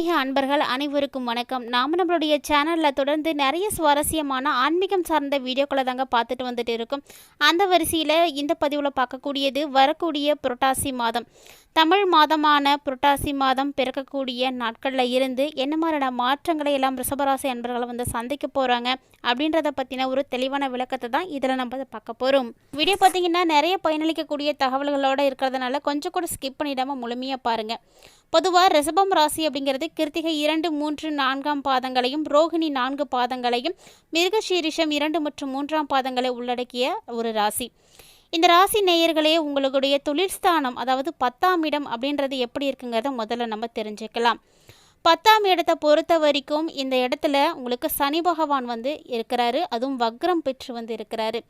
ஆன்மீக அன்பர்கள் அனைவருக்கும் வணக்கம். நாம் நம்மளுடைய சேனலில் தொடர்ந்து நிறைய சுவாரஸ்யமான ஆன்மீகம் சார்ந்த வீடியோக்களை தாங்க பார்த்துட்டு வந்துட்டு இருக்கோம். அந்த வரிசையில் இந்த பதிவில் பார்க்கக்கூடியது வரக்கூடிய புரட்டாசி மாதம். தமிழ் மாதமான புரட்டாசி மாதம் பிறக்கக்கூடிய நாட்களில் இருந்து என்ன மாதிரியான மாற்றங்களை எல்லாம் ரிஷபராசி அன்பர்களை வந்து சந்திக்க போகிறாங்க அப்படின்றத பற்றின ஒரு தெளிவான விளக்கத்தை தான் இதில் நம்ம பார்க்க போகிறோம் வீடியோ பார்த்தீங்கன்னா நிறைய பயனளிக்கக்கூடிய தகவல்களோடு இருக்கிறதுனால கொஞ்சம் கூட ஸ்கிப் பண்ணிடாமல் முழுமையாக பாருங்கள் பொதுவாக ரிஷபம் ராசி அப்படிங்கிறது கிருத்திகை இரண்டு மூன்று நான்காம் பாதங்களையும் ரோகிணி நான்கு பாதங்களையும் மிருகசீரிஷம் இரண்டு மற்றும் மூன்றாம் பாதங்களை உள்ளடக்கிய ஒரு ராசி. இந்த ராசி நேயர்களே உங்களுடைய தொழிற்ஸ்தானம் அதாவது பத்தாம் இடம் அப்படின்றது எப்படி இருக்குங்கிறத முதல்ல நம்ம தெரிஞ்சுக்கலாம். பத்தாம் இடத்தை பொறுத்த வரைக்கும் இந்த இடத்துல உங்களுக்கு சனி பகவான் வந்து இருக்கிறாரு அதுவும் வக்ரம் பெற்று வந்து இருக்கிறாரு.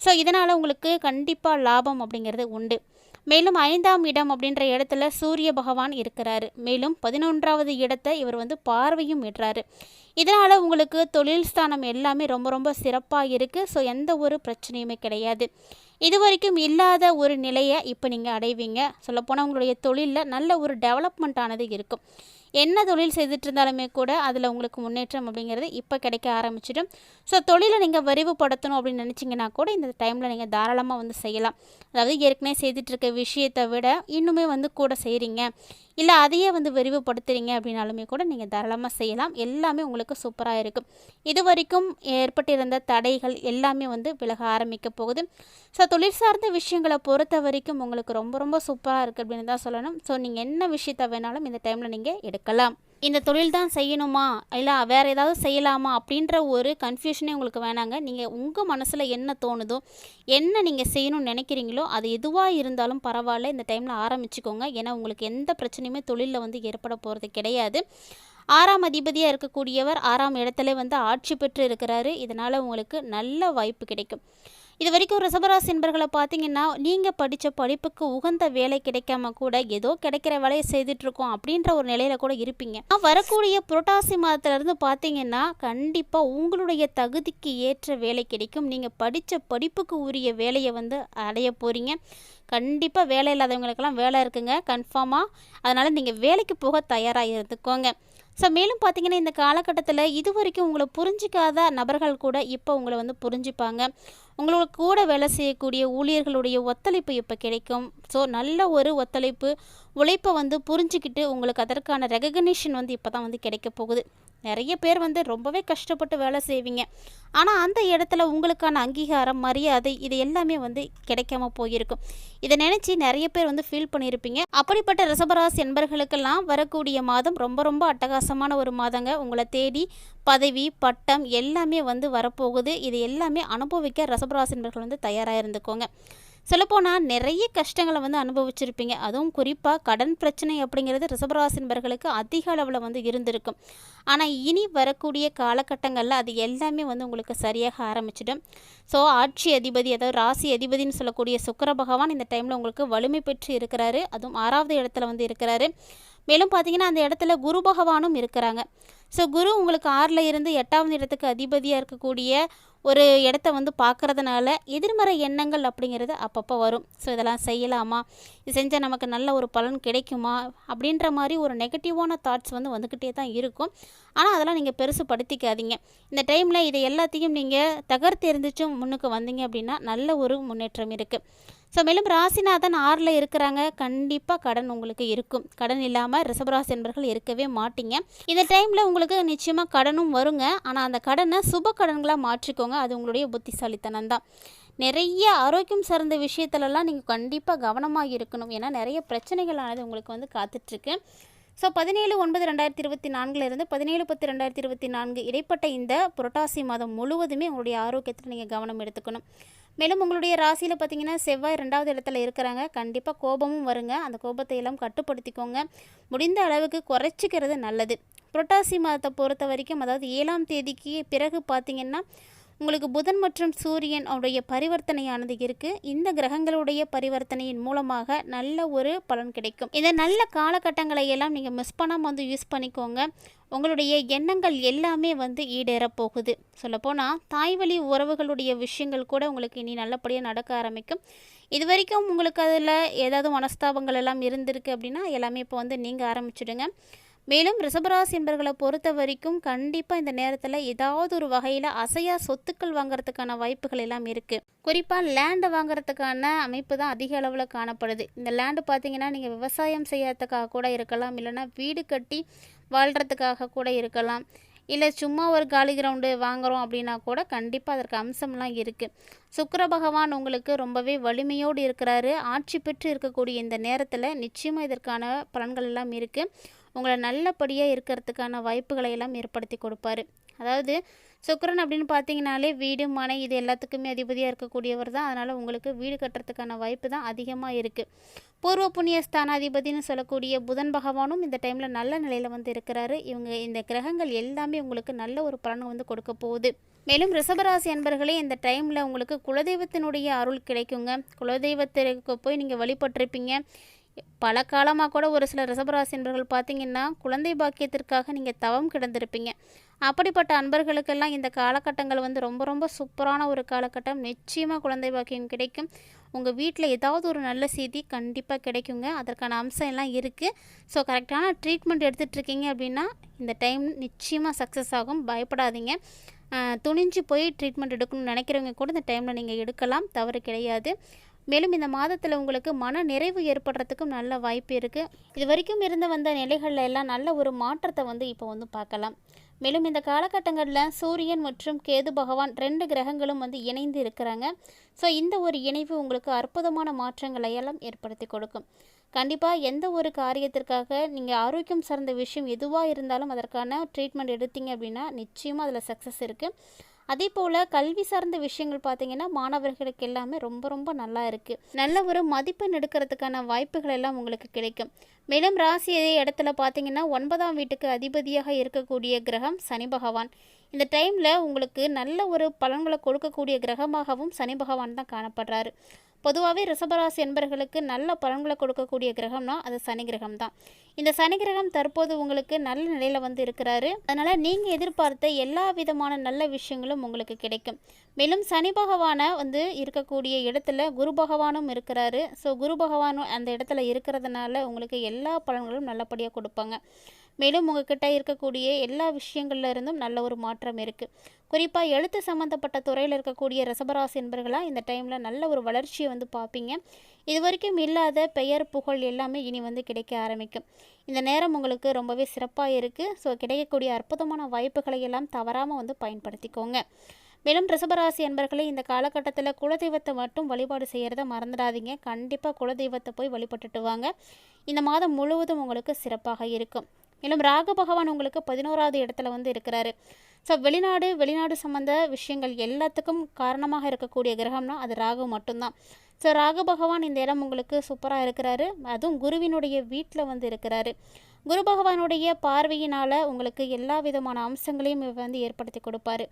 ஸோ இதனால் உங்களுக்கு கண்டிப்பாக லாபம் அப்படிங்கிறது உண்டு. மேலும் ஐந்தாம் இடம் அப்படின்ற இடத்துல சூரிய பகவான் இருக்கிறாரு. மேலும் பதினொன்றாவது இடத்தை இவர் வந்து பார்வையும் விடுறாரு இதனால் உங்களுக்கு தொழில் ஸ்தானம் எல்லாமே ரொம்ப ரொம்ப சிறப்பாக இருக்குது ஸோ எந்த ஒரு பிரச்சனையுமே கிடையாது. இது வரைக்கும் இல்லாத ஒரு நிலையை இப்போ நீங்கள் அடைவீங்க. சொல்லப்போனால் உங்களுடைய தொழிலில் நல்ல ஒரு டெவலப்மெண்ட் ஆனது இருக்கும். என்ன தொழில் செய்துட்டு இருந்தாலுமே கூட அதில் உங்களுக்கு முன்னேற்றம் அப்படிங்கிறது இப்போ கிடைக்க ஆரம்பிச்சிடும். ஸோ தொழிலை நீங்கள் விரிவுபடுத்தணும் அப்படின்னு நினச்சிங்கன்னா கூட இந்த டைமில் நீங்கள் தாராளமாக வந்து செய்யலாம். அதாவது ஏற்கனவே செய்துட்டு இருக்க விஷயத்தை விட இன்னுமே வந்து கூட செய்கிறீங்க இல்லை அதையே வந்து விரிவுபடுத்துகிறீங்க அப்படின்னாலுமே கூட நீங்கள் தாராளமாக செய்யலாம். எல்லாமே உங்களுக்கு சூப்பராக இருக்கும். இது வரைக்கும் ஏற்பட்டிருந்த தடைகள் எல்லாமே வந்து விலக ஆரம்பிக்க போகுது. ஸோ தொழில் சார்ந்த விஷயங்களை பொறுத்த வரைக்கும் உங்களுக்கு ரொம்ப ரொம்ப சூப்பராக இருக்குது அப்படின்னு தான் சொல்லணும். ஸோ நீங்கள் என்ன விஷயத்த வேணாலும் இந்த டைமில் நீங்கள் எடுக்கலாம். இந்த தொழில் தான் செய்யணுமா? இல்லை வேறு ஏதாவது செய்யலாமா? அப்படின்ற ஒரு கன்ஃபியூஷனே உங்களுக்கு வேணாங்க. நீங்கள் உங்கள் மனசில் என்ன தோணுதோ என்ன நீங்கள் செய்யணும்னு நினைக்கிறீங்களோ அது எதுவாக இருந்தாலும் பரவாயில்ல. இந்த டைமில் ஆரம்பிச்சுக்கோங்க. ஏன்னா உங்களுக்கு எந்த பிரச்சனையுமே தொழிலில் வந்து ஏற்பட போகிறது கிடையாது. ஆறாம் அதிபதியாக இருக்கக்கூடியவர் ஆறாம் இடத்துல வந்து ஆட்சி பெற்று இருக்கிறாரு. இதனால் உங்களுக்கு நல்ல வாய்ப்பு கிடைக்கும். இது வரைக்கும் ரிசபராசி என்பர்களை பார்த்தீங்கன்னா நீங்கள் படித்த படிப்புக்கு உகந்த வேலை கிடைக்காம கூட ஏதோ கிடைக்கிற வேலையை செய்துட்ருக்கோம் அப்படின்ற ஒரு நிலையில் கூட இருப்பீங்க. வரக்கூடிய புரட்டாசி மாதத்துலேருந்து பார்த்தீங்கன்னா கண்டிப்பாக உங்களுடைய தகுதிக்கு ஏற்ற வேலை கிடைக்கும். நீங்கள் படித்த படிப்புக்கு உரிய வேலையை வந்து அடைய போகிறீங்க கண்டிப்பாக வேலை இல்லாதவங்களுக்கெல்லாம் வேலை இருக்குங்க. கன்ஃபார்மாக அதனால் நீங்கள் வேலைக்கு போக தயாராக இருந்துக்கோங்க. ஸோ மேலும் பார்த்தீங்கன்னா இந்த காலகட்டத்தில் இது வரைக்கும் உங்களை புரிஞ்சிக்காத நபர்கள் கூட இப்போ உங்களை வந்து புரிஞ்சுப்பாங்க. உங்களோட கூட வேலை செய்யக்கூடிய ஊழியர்களுடைய ஒத்துழைப்பு இப்போ கிடைக்கும். ஸோ நல்ல ஒரு ஒத்துழைப்பு உழைப்பை வந்து புரிஞ்சுக்கிட்டு உங்களுக்கு அதற்கான ரெகக்னிஷன் வந்து இப்போ தான் வந்து கிடைக்க போகுது. நிறைய பேர் வந்து ரொம்பவே கஷ்டப்பட்டு வேலை செய்வீங்க. ஆனால் அந்த இடத்துல உங்களுக்கான அங்கீகாரம் மரியாதை இது எல்லாமே வந்து கிடைக்காம போயிருக்கும். இதை நினச்சி நிறைய பேர் வந்து ஃபீல் பண்ணியிருப்பீங்க. அப்படிப்பட்ட ரிசபராசி என்பர்களுக்கெல்லாம் வரக்கூடிய மாதம் ரொம்ப ரொம்ப அட்டகாசமான ஒரு மாதங்க. உங்களை தேடி பதவி பட்டம் எல்லாமே வந்து வரப்போகுது. இது எல்லாமே அனுபவிக்க ரசபராசி என்பர்கள் வந்து தயாராக இருந்துக்கோங்க. சொல்லப்போனால் நிறைய கஷ்டங்களை வந்து அனுபவிச்சிருப்பீங்க. அதுவும் குறிப்பாக கடன் பிரச்சனை அப்படிங்கிறது ரிசபராசின்பர்களுக்கு அதிக அளவில் வந்து இருந்திருக்கும். ஆனால் இனி வரக்கூடிய காலகட்டங்களில் அது எல்லாமே வந்து உங்களுக்கு சரியாக ஆரம்பிச்சிடும். ஸோ ஆட்சி அதிபதி அதாவது ராசி அதிபதினு சொல்லக்கூடிய சுக்கர பகவான் இந்த டைமில் உங்களுக்கு வலிமை பெற்று இருக்கிறாரு. அதுவும் ஆறாவது இடத்துல வந்து இருக்கிறாரு. மேலும் பார்த்தீங்கன்னா அந்த இடத்துல குரு பகவானும் இருக்கிறாங்க. ஸோ குரு உங்களுக்கு ஆறில் இருந்து எட்டாவது இடத்துக்கு அதிபதியாக இருக்கக்கூடிய ஒரு இடத்த வந்து பார்க்குறதுனால எதிர்மறை எண்ணங்கள் அப்படிங்கிறது அப்பப்போ வரும். ஸோ இதெல்லாம் செய்யலாமா? இது செஞ்சால் நமக்கு நல்ல ஒரு பலன் கிடைக்குமா? அப்படின்ற மாதிரி ஒரு நெகட்டிவான தாட்ஸ் வந்து வந்துக்கிட்டே தான் இருக்கும். ஆனால் அதெல்லாம் நீங்கள் பெருசு படுத்திக்காதீங்க. இந்த டைமில் இதை எல்லாத்தையும் நீங்கள் தகர்த்து முன்னுக்கு வந்தீங்க அப்படின்னா நல்ல ஒரு முன்னேற்றம் இருக்குது ஸோ மேலும் ராசிநாதன் ஆறில் இருக்கிறாங்க. கண்டிப்பாக கடன் உங்களுக்கு இருக்கும். கடன் இல்லாமல் ரிசபராசி என்பர்கள் இருக்கவே மாட்டீங்க. இந்த டைமில் உங்களுக்கு நிச்சயமாக கடனும் வருங்க. ஆனால் அந்த கடனை சுப கடன்களாக மாற்றிக்கோங்க. அது உங்களுடைய புத்திசாலித்தனம் தான். நிறைய ஆரோக்கியம் சார்ந்த விஷயத்துலலாம் நீங்கள் கண்டிப்பாக கவனமாக இருக்கணும். ஏன்னா நிறைய பிரச்சனைகளானது உங்களுக்கு வந்து காத்துட்ருக்கு. ஸோ பதினேழு ஒன்பது ரெண்டாயிரத்தி இருபத்தி நான்குலேருந்து பதினேழு பத்து ரெண்டாயிரத்தி இருபத்தி நான்கு இடைப்பட்ட இந்த புரட்டாசி மாதம் முழுவதுமே உங்களுடைய ஆரோக்கியத்தில் நீங்கள் கவனம் எடுத்துக்கணும். மேலும் உங்களுடைய ராசியில் பார்த்தீங்கன்னா செவ்வாய் ரெண்டாவது இடத்துல இருக்கிறாங்க. கண்டிப்பாக கோபமும் வருங்க. அந்த கோபத்தை எல்லாம் கட்டுப்படுத்திக்கோங்க. முடிந்த அளவுக்கு குறைச்சிக்கிறது நல்லது. புரட்டாசி மாதத்தை பொறுத்த வரைக்கும் அதாவது ஏழாம் தேதிக்கு பிறகு பார்த்திங்கன்னா உங்களுக்கு புதன் மற்றும் சூரியன் அவருடைய பரிவர்த்தனையானது இருக்குது இந்த கிரகங்களுடைய பரிவர்த்தனையின் மூலமாக நல்ல ஒரு பலன் கிடைக்கும். இந்த நல்ல காலகட்டங்களை எல்லாம் நீங்கள் மிஸ் பண்ணாமல் வந்து யூஸ் பண்ணிக்கோங்க. உங்களுடைய எண்ணங்கள் எல்லாமே வந்து ஈடேறப் போகுது சொல்லப்போனால் தாய்வழி உறவுகளுடைய விஷயங்கள் கூட உங்களுக்கு இனி நல்லபடியாக நடக்க ஆரம்பிக்கும். இது வரைக்கும் உங்களுக்கு அதில் ஏதாவது மனஸ்தாபங்கள் எல்லாம் இருந்திருக்கு அப்படின்னா எல்லாமே இப்போ வந்து நீங்கள் ஆரம்பிச்சிடுங்க. மேலும் ரிஷபராசி என்பர்களை பொறுத்த வரைக்கும் கண்டிப்பாக இந்த நேரத்தில் ஏதாவது ஒரு வகையில் அசையா சொத்துக்கள் வாங்குறதுக்கான வாய்ப்புகள் எல்லாம் இருக்குது குறிப்பாக லேண்டு வாங்குறதுக்கான அமைப்பு தான் அதிக அளவில் காணப்படுது. இந்த லேண்டு பார்த்தீங்கன்னா நீங்கள் விவசாயம் செய்யறதுக்காக கூட இருக்கலாம் இல்லைன்னா வீடு கட்டி வாழ்கிறதுக்காக கூட இருக்கலாம் இல்லை சும்மா ஒரு காலி கிரவுண்டு வாங்குகிறோம் அப்படின்னா கூட கண்டிப்பாக அதற்கு அம்சம்லாம் இருக்குது சுக்கர பகவான் உங்களுக்கு ரொம்பவே வலிமையோடு இருக்கிறாரு. ஆட்சி பெற்று இருக்கக்கூடிய இந்த நேரத்தில் நிச்சயமாக இதற்கான பலன்கள் எல்லாம் இருக்குது உங்களை நல்லபடியாக இருக்கிறதுக்கான வாய்ப்புகளை எல்லாம் ஏற்படுத்தி கொடுப்பாரு. அதாவது சுக்கரன் அப்படின்னு பார்த்தீங்கனாலே வீடு மனை இது எல்லாத்துக்குமே அதிபதியாக இருக்கக்கூடியவர் தான். அதனால் உங்களுக்கு வீடு கட்டுறதுக்கான வாய்ப்பு தான் அதிகமாக இருக்குது பூர்வ புண்ணிய ஸ்தானாதிபதினு சொல்லக்கூடிய புதன் பகவானும் இந்த டைமில் நல்ல நிலையில் வந்து இருக்கிறாரு. இவங்க இந்த கிரகங்கள் எல்லாமே உங்களுக்கு நல்ல ஒரு பலனை வந்து கொடுக்க போகுது. மேலும் ரிஷபராசி அன்பர்களே இந்த டைமில் உங்களுக்கு குலதெய்வத்தினுடைய அருள் கிடைக்குங்க. குலதெய்வத்திற்கு போய் நீங்கள் வழிபட்டிருப்பீங்க. பல காலமாக கூட ஒரு சில ரிஷபராசி அன்பர்கள் பார்த்தீங்கன்னா குழந்தை பாக்கியத்திற்காக நீங்கள் தவம் கிடந்திருப்பீங்க. அப்படிப்பட்ட அன்பர்களுக்கெல்லாம் இந்த காலகட்டங்கள் வந்து ரொம்ப ரொம்ப சூப்பரான ஒரு காலகட்டம். நிச்சயமாக குழந்தை பாக்கியம் கிடைக்கும். உங்கள் வீட்டில் ஏதாவது ஒரு நல்ல செய்தி கண்டிப்பாக கிடைக்குங்க. அதற்கான அம்சம் எல்லாம் இருக்குது ஸோ கரெக்டான ட்ரீட்மெண்ட் எடுத்துகிட்டு இருக்கீங்க அப்படின்னா இந்த டைம் நிச்சயமாக சக்ஸஸ் ஆகும். பயப்படாதீங்க. துணிஞ்சு போய் ட்ரீட்மெண்ட் எடுக்கணும்னு நினைக்கிறவங்க கூட இந்த டைமில் நீங்கள் எடுக்கலாம். தவறு கிடையாது. மேலும் இந்த மாதத்தில் உங்களுக்கு மன நிறைவு ஏற்படுறதுக்கும் நல்ல வாய்ப்பு இருக்குது இது வரைக்கும் இருந்து வந்த நிலைகளில் எல்லாம் நல்ல ஒரு மாற்றத்தை வந்து இப்போ வந்து பார்க்கலாம். மேலும் இந்த காலகட்டங்களில் சூரியன் மற்றும் கேது பகவான் ரெண்டு கிரகங்களும் வந்து இணைந்து இருக்கிறாங்க. ஸோ இந்த ஒரு இணைவு உங்களுக்கு அற்புதமான மாற்றங்களை எல்லாம் ஏற்படுத்தி கொடுக்கும். கண்டிப்பாக எந்த ஒரு காரியத்திற்காக நீங்கள் ஆரோக்கியம் சார்ந்த விஷயம் எதுவாக இருந்தாலும் அதற்கான ட்ரீட்மெண்ட் எடுத்தீங்க அப்படின்னா நிச்சயமாக அதில் சக்ஸஸ் இருக்குது அதே போல் கல்வி சார்ந்த விஷயங்கள் பார்த்தீங்கன்னா மாணவர்களுக்கு எல்லாமே ரொம்ப ரொம்ப நல்லா இருக்குது நல்ல ஒரு மதிப்பெண் எடுக்கிறதுக்கான வாய்ப்புகள் எல்லாம் உங்களுக்கு கிடைக்கும். மேலும் ராசி இடத்துல பார்த்தீங்கன்னா ஒன்பதாம் வீட்டுக்கு அதிபதியாக இருக்கக்கூடிய கிரகம் சனி பகவான். இந்த டைமில் உங்களுக்கு நல்ல ஒரு பலன்களை கொடுக்கக்கூடிய கிரகமாகவும் சனி பகவான் தான் காணப்படுறாரு. பொதுவாகவே ரிஷபராசி என்பர்களுக்கு நல்ல பலன்களை கொடுக்கக்கூடிய கிரகம்னா அது சனி கிரகம் தான் இந்த சனி கிரகம் தற்போது உங்களுக்கு நல்ல நிலையில் வந்து இருக்கிறாரு. அதனால் நீங்கள் எதிர்பார்த்த எல்லா விதமான நல்ல விஷயங்களும் உங்களுக்கு கிடைக்கும். மேலும் சனி பகவானை வந்து இருக்கக்கூடிய இடத்துல குரு பகவானும் இருக்கிறாரு. ஸோ குரு பகவானும் அந்த இடத்துல இருக்கிறதுனால உங்களுக்கு எல்லா பலன்களும் நல்லபடியாக கொடுப்பாங்க. மேலும் உங்ககிட்ட இருக்கக்கூடிய எல்லா விஷயங்கள்ல இருந்தும் நல்ல ஒரு மாற்றம் இருக்குது குறிப்பாக எழுத்து சம்மந்தப்பட்ட துறையில் இருக்கக்கூடிய ரசபராசி என்பர்களாக இந்த டைமில் நல்ல ஒரு வளர்ச்சியை வந்து பார்ப்பீங்க. இது வரைக்கும் இல்லாத பெயர் புகழ் எல்லாமே இனி வந்து கிடைக்க ஆரம்பிக்கும். இந்த நேரம் உங்களுக்கு ரொம்பவே சிறப்பாக இருக்குது ஸோ கிடைக்கக்கூடிய அற்புதமான வாய்ப்புகளை எல்லாம் தவறாமல் வந்து பயன்படுத்திக்கோங்க. மேலும் ரிஷபராசி என்பர்களே இந்த காலகட்டத்தில் குலதெய்வத்தை மட்டும் வழிபாடு செய்கிறத மறந்துடாதீங்க. கண்டிப்பாக குலதெய்வத்தை போய் வழிபட்டுட்டு வாங்க. இந்த மாதம் முழுவதும் உங்களுக்கு சிறப்பாக இருக்கும். மேலும் ராகு பகவான் உங்களுக்கு பதினோராவது இடத்துல வந்து இருக்கிறாரு. ஸோ வெளிநாடு வெளிநாடு சம்மந்த விஷயங்கள் எல்லாத்துக்கும் காரணமாக இருக்கக்கூடிய கிரகம்னா அது ராகு மட்டும்தான். ஸோ ராகு பகவான் இந்த இடம் உங்களுக்கு சூப்பராக இருக்கிறாரு. அதுவும் குருவினுடைய வீட்டில் வந்து இருக்கிறாரு. குரு பகவானுடைய பார்வையினால் உங்களுக்கு எல்லா விதமான அம்சங்களையும் இவர் வந்து ஏற்படுத்தி கொடுப்பாரு.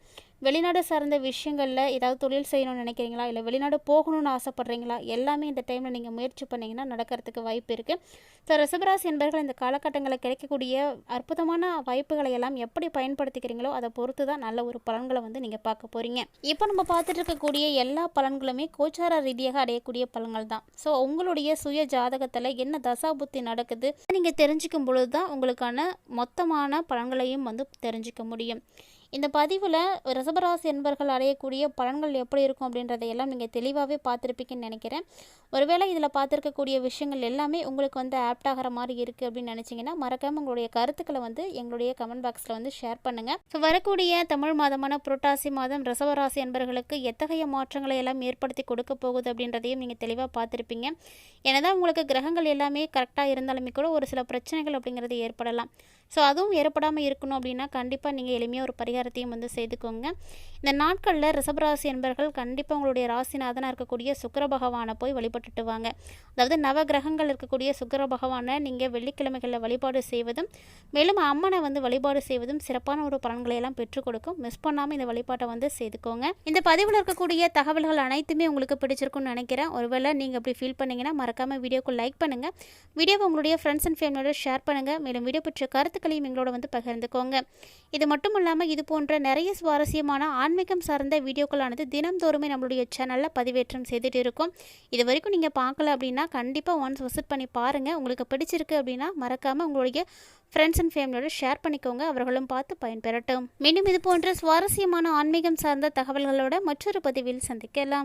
வெளிநாடு சார்ந்த விஷயங்களில் ஏதாவது தொழில் செய்யணும்னு நினைக்கிறீங்களா? இல்லை வெளிநாடு போகணும்னு ஆசைப்பட்றீங்களா? எல்லாமே இந்த டைமில் நீங்கள் முயற்சி பண்ணிங்கன்னா நடக்கிறதுக்கு வாய்ப்பு இருக்குது ஸோ ரிசபராசி என்பர்கள் இந்த காலகட்டங்களில் கிடைக்கக்கூடிய அற்புதமான வாய்ப்புகளை எல்லாம் எப்படி பயன்படுத்திக்கிறீங்களோ அதை பொறுத்து தான் நல்ல ஒரு பலன்களை வந்து நீங்கள் பார்க்க போகிறீங்க இப்போ நம்ம பார்த்துட்டு இருக்கக்கூடிய எல்லா பலன்களுமே கோச்சார ரீதியாக அடையக்கூடிய பலன்கள் தான். ஸோ உங்களுடைய சுய ஜாதகத்தில் என்ன தசா புத்தி நடக்குது? நீங்கள் தெரிஞ்சுக்கும் பொழுது தான் உங்களுக்கான மொத்தமான பலன்களையும் வந்து தெரிஞ்சுக்க முடியும். இந்த பதிவில் ரிசபராசி என்பர்கள் அடையக்கூடிய பலன்கள் எப்படி இருக்கும் அப்படின்றதையெல்லாம் நீங்கள் தெளிவாகவே பார்த்துருப்பீங்கன்னு நினைக்கிறேன். ஒருவேளை இதில் பார்த்துருக்கக்கூடிய விஷயங்கள் எல்லாமே உங்களுக்கு வந்து ஆப்ட் ஆகிற மாதிரி இருக்குது அப்படின்னு நினச்சிங்கன்னா மறக்காமல் உங்களுடைய கருத்துக்களை வந்து எங்களுடைய கமெண்ட் பாக்ஸில் வந்து ஷேர் பண்ணுங்கள் ஸோ வரக்கூடிய தமிழ் மாதமான புரட்டாசி மாதம் ரிஷபராசி என்பர்களுக்கு எத்தகைய மாற்றங்களை எல்லாம் ஏற்படுத்தி கொடுக்க போகுது அப்படின்றதையும் நீங்கள் தெளிவாக பார்த்துருப்பீங்க. என்னதான் உங்களுக்கு கிரகங்கள் எல்லாமே கரெக்டாக இருந்தாலுமே கூட ஒரு சில பிரச்சனைகள் அப்படிங்கிறது ஏற்படலாம். ஸோ அதுவும் ஏற்படாமல் இருக்கணும் அப்படின்னா கண்டிப்பாக நீங்கள் எளிமையாக ஒரு பரிகாரத்தையும் வந்து செய்துக்கோங்க. இந்த நாட்களில் ரிஷபராசி என்பர்கள் கண்டிப்பாக உங்களுடைய ராசிநாதனாக இருக்கக்கூடிய சுக்கர பகவானை போய் வழிபட்டுட்டு வாங்க. அதாவது நவ கிரகங்கள் இருக்கக்கூடிய சுக்கர பகவானை நீங்கள் வெள்ளிக்கிழமைகளில் வழிபாடு செய்வதும் மேலும் அம்மனை வந்து வழிபாடு செய்வதும் சிறப்பான ஒரு பலன்களை எல்லாம் பெற்றுக் கொடுக்கும். மிஸ் பண்ணாமல் இந்த வழிபாட்டை வந்து செய்துக்கோங்க. இந்த பதிவில் இருக்கக்கூடிய தகவல்கள் அனைத்துமே உங்களுக்கு பிடிச்சிருக்கும்னு நினைக்கிறேன். ஒருவேளை நீங்கள் அப்படி ஃபீல் பண்ணீங்கன்னா மறக்காமல் வீடியோக்கு லைக் பண்ணுங்கள் வீடியோவை உங்களுடைய ஃப்ரெண்ட்ஸ் அண்ட் ஃபேமிலியோட ஷேர் பண்ணுங்கள் மேலும் வீடியோ பற்றிய கருத்து கருத்துக்களையும் எங்களோட வந்து பகிர்ந்துக்கோங்க. இது மட்டும் இல்லாமல் இது போன்ற நிறைய சுவாரஸ்யமான ஆன்மீகம் சார்ந்த வீடியோக்களானது தினம்தோறுமே நம்மளுடைய சேனலில் பதிவேற்றம் செய்துட்டு இருக்கோம். இது வரைக்கும் நீங்கள் பார்க்கல அப்படின்னா கண்டிப்பாக ஒன்ஸ் விசிட் பண்ணி பாருங்கள் உங்களுக்கு பிடிச்சிருக்கு அப்படின்னா மறக்காமல் உங்களுடைய ஃப்ரெண்ட்ஸ் அண்ட் ஃபேமிலியோட ஷேர் பண்ணிக்கோங்க. அவர்களும் பார்த்து பயன்பெறட்டும். மீண்டும் இது போன்ற சுவாரஸ்யமான ஆன்மீகம் சார்ந்த தகவல்களோட மற்றொரு பதிவில் சந்திக்கலாம்.